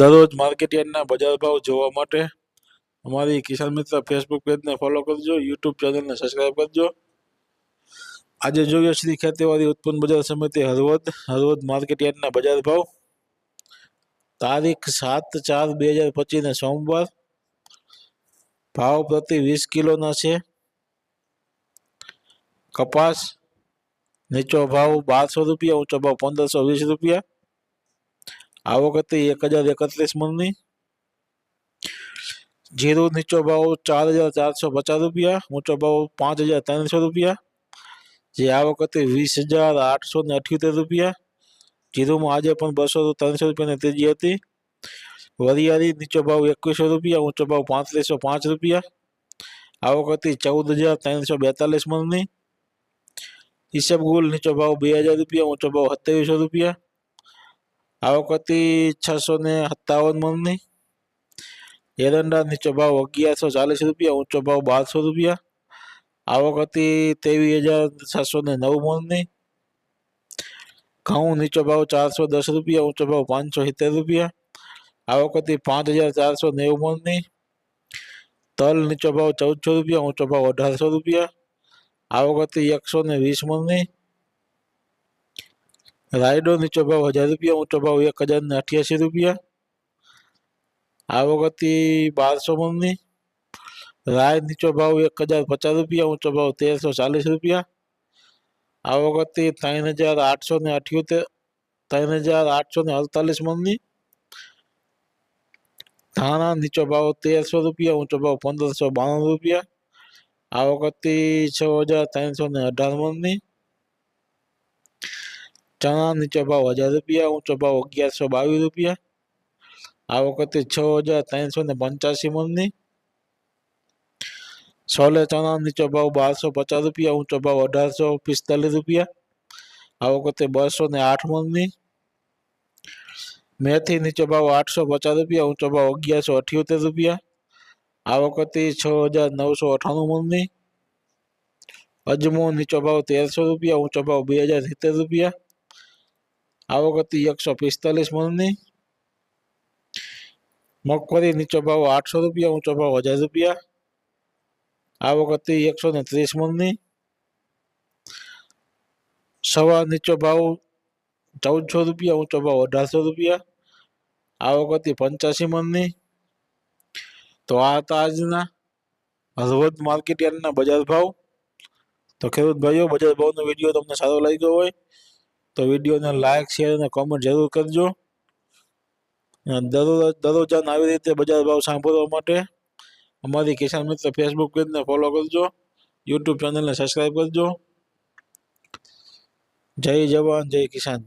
દરરોજ માર્કેટ યનના બજાર ભાવ જોવા માટે અમારી કિસાન મિત્ર ફેસબુક પેજ ને ફોલો કરજો YouTube ચેનલ ને સબ્સ્ક્રાઇબ કરજો આજે જોવ્યો શ્રી ખેતેવાડી ઉત્પન્ન બજાર સમિતિ હરવત હરવત માર્કેટ યનના બજાર ભાવ તારીખ 7/4/2025 ને સોમવાર ભાવ પ્રતિ 20 કિલો ના છે કપાસ નીચો ભાવ 1200 રૂપિયા ઉચો ભાવ 1520 રૂપિયા आ एक हज़ार एकत्रीस मन झीरो नीचो भाव चार हज़ार चार सौ पचास रुपया ऊँचो भाव पाँच हज़ार तीन सौ रुपया जे आ वीस हज़ार आठ सौ अठ्योतेर रुपया झीरो में आज अपन बसो तो तीन सौ रुपया तेजी थी वरियारी नीचो भाव एक सौ रुपया ऊँचो भाव पाँच सौ पाँच रुपया आ चौदह हज़ार तीन सौ बेतालीस मन ईसबगोल नीचो भाव बे हज़ार रुपया ऊँचो भाव सत्यावीस सौ रुपया आव कती छह सौ भाव अग्यार सौ चालीस रुपया हजार छह सौ ने नीचो भाव चार सौ दस रुपया ऊंचो भाव पांच सौ सीतेर रुपया आव पांच हजार चार सौ ने तल नीचो भाव चौदह रूपया रुपया ऊंचो भाव अठार सौ रूपया आव एक सौ ने वीस मन राइडो ने भाव हज़ार रुपया हूँ चौबा एक हज़ार ने अठियासी रुपया आ बार सौ मुन्नी राय ने चौबा एक हज़ार पचास रुपया हूँ चौबा तेर सौ चालीस रुपया आ तीन हज़ार आठ सौ ने अठियोते तीन हज़ार आठ सौ ने अड़तालीस मुन्नी थाना ने भाव तेर सौ रुपया हूँ भाव पंद्रह सौ बानवे रुपया आ छः हज़ार तीन सौ ने अठार मुन्नी ચણા નીચો ભાવ હજાર રૂપિયા ઊંચો અગિયારસો બાવીસ રૂપિયા આ વખતે છ હજાર ત્રણસો ને પંચ્યાસી મણની સોલે ચણા નીચો બારસો પચાસ રૂપિયા ઊંચો અઢારસો પિસ્તાલીસ રૂપિયા આ વખતે બસો ને આઠ મણની મેથી નીચો ભાવ આઠસો પચાસ રૂપિયા ઊંચો ભાવ અગિયારસો અઠ્યોતેર રૂપિયા આ વખતે છ હજાર નવસો અઠાણું મણની અજમો નીચો ભાવ તેરસો રૂપિયા ઊંચો ભાવ બે હજાર સિત્તેર રૂપિયા आवकति 145 মণ ની મોકવા દે નીચો ભાવ 800 રૂપિયો ઉંચો ભાવ 1000 રૂપિયા આવકતી 130 মণ ની સવા નીચો ભાવ 1400 રૂપિયો ઉંચો ભાવ 1600 રૂપિયા આવકતી 85 মণ ની તો આ તાજના ભવત માર્કેટ યાર ના બજાર ભાવ તો કેરુદ ભાઈઓ બજાર ભાવ નો વિડિયો તમને સારું લાગ્યો હોય તો વિડીયોને લાઇક શેર અને કોમેન્ટ જરૂર કરજો દરરોજ દરરોજાન આવી રીતે બજાર ભાવ સાંભળવા માટે અમારી કિસાન મિત્ર ફેસબુક પેજને ફોલો કરજો યુટ્યુબ ચેનલને સબસ્ક્રાઈબ કરજો જય જવાન જય કિસાન